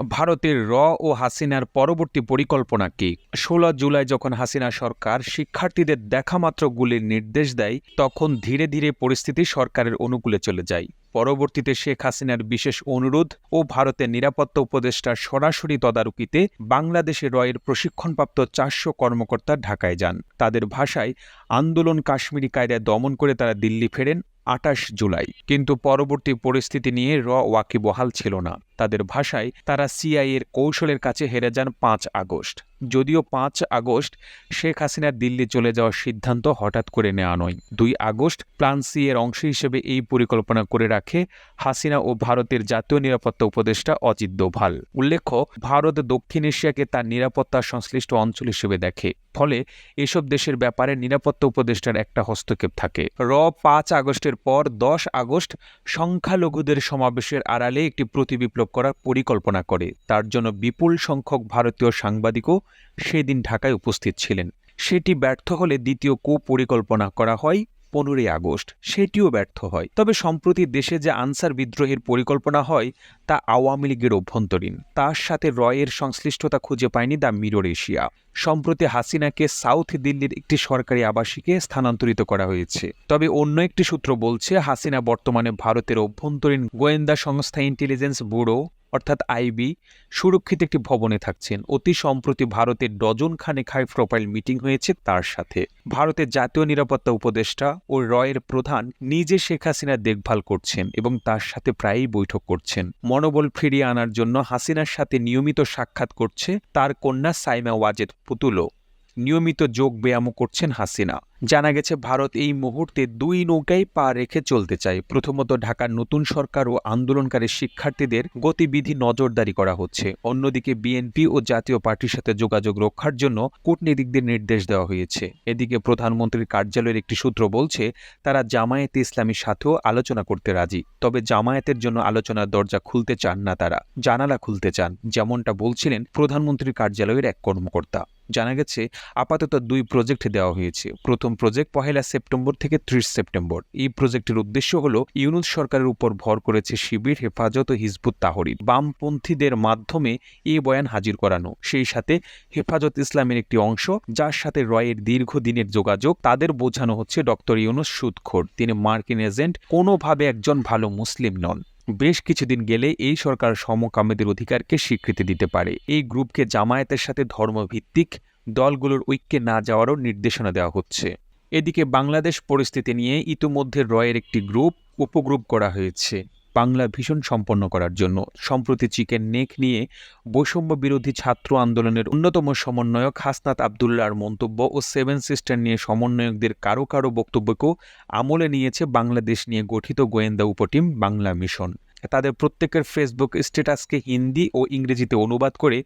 ভারতের র ও হাসিনার পরবর্তী পরিকল্পনা কি? ষোলো জুলাই যখন হাসিনা সরকার শিক্ষার্থীদের দেখামাত্র গুলির নির্দেশ দেয়, তখন ধীরে ধীরে পরিস্থিতি সরকারের অনুকূলে চলে যায়। পরবর্তীতে শেখ হাসিনার বিশেষ অনুরোধ ও ভারতের নিরাপত্তা উপদেষ্টার সরাসরি তদারকিতে বাংলাদেশে রয়ের প্রশিক্ষণপ্রাপ্ত চারশো কর্মকর্তা ঢাকায় যান। তাদের ভাষায়, আন্দোলন কাশ্মীরি কায়দায় দমন করে তারা দিল্লি ফেরেন আটাশ জুলাই। কিন্তু পরবর্তী পরিস্থিতি নিয়ে র ওয়াকিবহাল ছিল না। তাদের ভাষায় তারা সিআইয়ের কৌশলের কাছে হেরে যান পাঁচ আগস্ট। যদিও পাঁচ আগস্ট শেখ হাসিনার দিল্লি চলে যাওয়ার সিদ্ধান্ত হঠাৎ করে নেওয়া নয়। দুই আগস্ট প্লান সি এর অংশ হিসেবে এই পরিকল্পনা করে রাখে হাসিনা ও ভারতের জাতীয় নিরাপত্তা উপদেষ্টা অজিত দোভাল। উল্লেখ্য, ভারত দক্ষিণ এশিয়াকে তার নিরাপত্তা সংশ্লিষ্ট অঞ্চল হিসেবে দেখে, ফলে এসব দেশের ব্যাপারে নিরাপত্তা উপদেষ্টার একটা হস্তক্ষেপ থাকে। র পাঁচ আগস্টের পর দশ আগস্ট সংখ্যালঘুদের সমাবেশের আড়ালে একটি প্রতিবিপ্লব করার পরিকল্পনা করে। তার জন্য বিপুল সংখ্যক ভারতীয় সাংবাদিকও সেদিন ঢাকায় উপস্থিত ছিলেন। সেটি ব্যর্থ হলে দ্বিতীয় কো পরিকল্পনা করা হয় পনেরোই আগস্ট। সেটিও ব্যর্থ হয়। তবে সম্প্রতি দেশে যে আনসার বিদ্রোহের পরিকল্পনা হয়, তা আওয়ামী লীগের অভ্যন্তরীণ। তার সাথে রয়ের সংশ্লিষ্টতা খুঁজে পায়নি দ্য মিরর এশিয়া। সম্প্রতি হাসিনাকে সাউথ দিল্লির একটি সরকারি আবাসিকে স্থানান্তরিত করা হয়েছে। তবে অন্য একটি সূত্র বলছে, হাসিনা বর্তমানে ভারতের অভ্যন্তরীণ গোয়েন্দা সংস্থা ইন্টেলিজেন্স ব্যুরো অর্থাৎ আইবি, সুরক্ষিত একটি ভবনে থাকছেন। অতি সম্প্রতি ভারতের ডজন খানেক হাই প্রোফাইল মিটিং হয়েছে তার সাথে। ভারতের জাতীয় নিরাপত্তা উপদেষ্টা ও রয়ের প্রধান নিজে শেখ হাসিনা দেখভাল করছেন এবং তার সাথে প্রায়ই বৈঠক করছেন। মনোবল ফিরিয়ে আনার জন্য হাসিনার সাথে নিয়মিত সাক্ষাৎ করছে তার কন্যা সাইমা ওয়াজেদ পুতুলও। নিয়মিত যোগ ব্যায়ামও করছেন হাসিনা। জানা গেছে, ভারত এই মুহূর্তে দুই নৌকায় পা রেখে চলতে চায়। প্রথমত ঢাকার নতুন সরকার ও আন্দোলনকারী শিক্ষার্থীদের গতিবিধি নজরদারি করা হচ্ছে। অন্যদিকে বিএনপি ও জাতীয় পার্টির সাথে যোগাযোগ রক্ষার জন্য কূটনীতিকদের নির্দেশ দেওয়া হয়েছে। এদিকে প্রধানমন্ত্রীর কার্যালয়ের একটি সূত্র বলছে, তারা জামায়াতে ইসলামীর সাথেও আলোচনা করতে রাজি। তবে জামায়াতের জন্য আলোচনার দরজা খুলতে চান না তারা, জানালা খুলতে চান। যেমনটা বলছিলেন প্রধানমন্ত্রীর কার্যালয়ের এক কর্মকর্তা। জানা গেছে, আপাতত দুই প্রজেক্ট দেওয়া হয়েছে। প্রথম প্রজেক্ট পহেলা সেপ্টেম্বর থেকে ত্রিশ সেপ্টেম্বর। এই প্রজেক্টের উদ্দেশ্য হল, ইউনুস সরকারের উপর ভর করেছে শিবির, হেফাজত ও হিজবুত তাহরির। বামপন্থীদের মাধ্যমে এই বয়ান হাজির করানো। সেই সাথে হেফাজত ইসলামের একটি অংশ, যার সাথে রয়ের দীর্ঘদিনের যোগাযোগ, তাদের বোঝানো হচ্ছে ডক্টর ইউনুস সুদখোর তিনি মার্কিন এজেন্ট, কোনোভাবে একজন ভালো মুসলিম নন। বেশ কিছুদিন গেলে এই সরকার সমকামীদের অধিকারকে স্বীকৃতি দিতে পারে। এই গ্রুপকে জামায়াতের সাথে ধর্মভিত্তিক দলগুলোর ঐক্যে না যাওয়ারও নির্দেশনা দেওয়া হচ্ছে। এদিকে বাংলাদেশ পরিস্থিতি নিয়ে ইতোমধ্যে রয়ের একটি গ্রুপ, উপগ্রুপ করা হয়েছে। বাংলা ভীষণ সম্পন্ন করার জন্য। সম্প্রতি চিকেন নেক নিয়ে বৈষম্য বিরোধী ছাত্র আন্দোলনের অন্যতম সমন্বয়ক হাসনাত আবদুল্লাহর মন্তব্য ও সেভেন সিস্টার নিয়ে সমন্বয়কদের কারও কারও বক্তব্যকেও আমলে নিয়েছে বাংলাদেশ নিয়ে গঠিত গোয়েন্দা উপটিম বাংলা মিশন। তাদের প্রত্যেকের ফেসবুক স্ট্যাটাসকে হিন্দি ও ইংরেজিতে অনুবাদ করে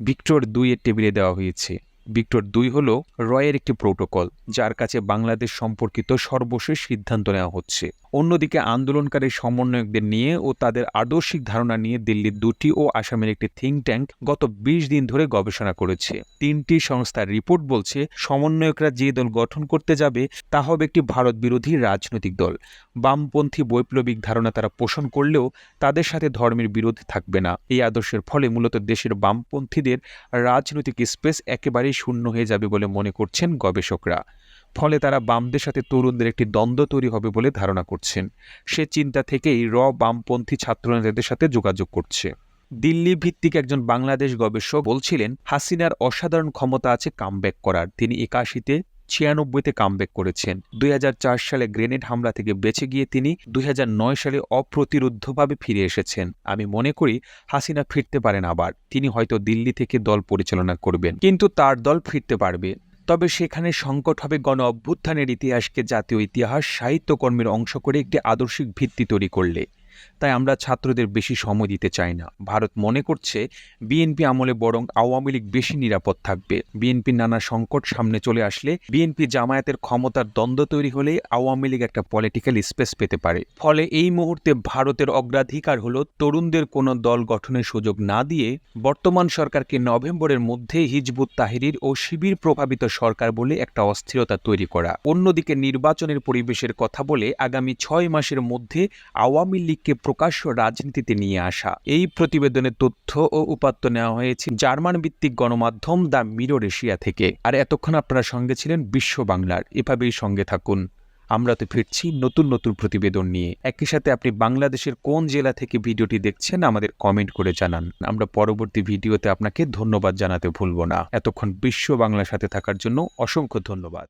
ভিক্টর দুইয়ের টেবিলে দেওয়া হয়েছে। ভিক্টর দুই হল রয়ের একটি প্রোটোকল, যার কাছে বাংলাদেশ সম্পর্কিত সর্বশেষ সিদ্ধান্ত নেওয়া হচ্ছে। অন্যদিকে আন্দোলনকারী সমন্বয়কদের নিয়ে ও তাদের আদর্শিক ধারণা নিয়ে দিল্লির দুটি ও আসামের একটি থিঙ্ক ট্যাঙ্ক গত বিশ দিন ধরে গবেষণা করেছে। তিনটি সংস্থার রিপোর্ট বলছে, সমন্বয়করা যে দল গঠন করতে যাবে তা হবে একটি ভারত বিরোধী রাজনৈতিক দল। বামপন্থী বৈপ্লবিক ধারণা তারা পোষণ করলেও তাদের সাথে ধর্মের বিরোধ থাকবে না। এই আদর্শের ফলে মূলত দেশের বামপন্থীদের রাজনৈতিক স্পেস একেবারেই শূন্য হয়ে যাবে বলে মনে করছেন গবেষকরা। ফলে তারা বামদের সাথে তরুণদের একটি দ্বন্দ্ব তৈরি হবে বলে ধারণা করছেন। সে চিন্তা থেকেই র বামপন্থী ছাত্রনেতাদের সাথে যোগাযোগ করছে। দিল্লি ভিত্তিক একজন বাংলাদেশ গবেষক বলছিলেন, হাসিনার অসাধারণ ক্ষমতা আছে কামব্যাক করার। তিনি একাশিতে ছিয়ানব্বইতে কামব্যাক করেছেন। দুই হাজার চার সালে গ্রেনেড হামলা থেকে বেঁচে গিয়ে তিনি দুই হাজার নয় সালে অপ্রতিরোধ্যভাবে ফিরে এসেছেন। আমি মনে করি হাসিনা ফিরতে পারেন আবার। তিনি হয়তো দিল্লি থেকে দল পরিচালনা করবেন। কিন্তু তার দল ফিরতে পারবে। তবে সেখানে সংকট হবে গণ অভ্যুত্থানের ইতিহাসকে জাতীয় ইতিহাস সাহিত্যকর্মের অংশ করে একটি আদর্শিক ভিত্তি তৈরি করলে। তাই আমরা ছাত্রদের বেশি সময় দিতে চাই না। ভারত মনে করছে বিএনপি আমলে বরং আওয়ামী লীগ বেশি নিরাপদ থাকবে। বিএনপির নানা সংকট সামনে চলে আসলে বিএনপি জামায়াতের ক্ষমতার দ্বন্দ্ব তৈরি হলে আওয়ামী লীগ একটা পলিটিক্যাল স্পেস পেতে পারে। ফলে এই মুহূর্তে ভারতের অগ্রাধিকার হল তরুণদের কোনো দল গঠনের সুযোগ না দিয়ে বর্তমান সরকারকে নভেম্বরের মধ্যে হিজবুত তাহিরির ও শিবির প্রভাবিত সরকার বলে একটা অস্থিরতা তৈরি করা। অন্যদিকে নির্বাচনের পরিবেশের কথা বলে আগামী ছয় মাসের মধ্যে আওয়ামী লীগকে বাংলাদেশকে প্রকাশ্য রাজনীতিতে নিয়ে আসা। এই প্রতিবেদনে তথ্য ও উপাত্ত নেওয়া হয়েছে জার্মান ভিত্তিক গণমাধ্যম দ্য মিরর এশিয়া থেকে। আর এতক্ষণ আপনারা সঙ্গে ছিলেন বিশ্ব বাংলার। এভাবেই সঙ্গে থাকুন। আমরা তো ফিরছি নতুন নতুন প্রতিবেদন নিয়ে। একই সাথে আপনি বাংলাদেশের কোন জেলা থেকে ভিডিওটি দেখছেন আমাদের কমেন্ট করে জানান। আমরা পরবর্তী ভিডিওতে আপনাকে ধন্যবাদ জানাতে ভুলব না। এতক্ষণ বিশ্ব বাংলার সাথে থাকার জন্য অসংখ্য ধন্যবাদ।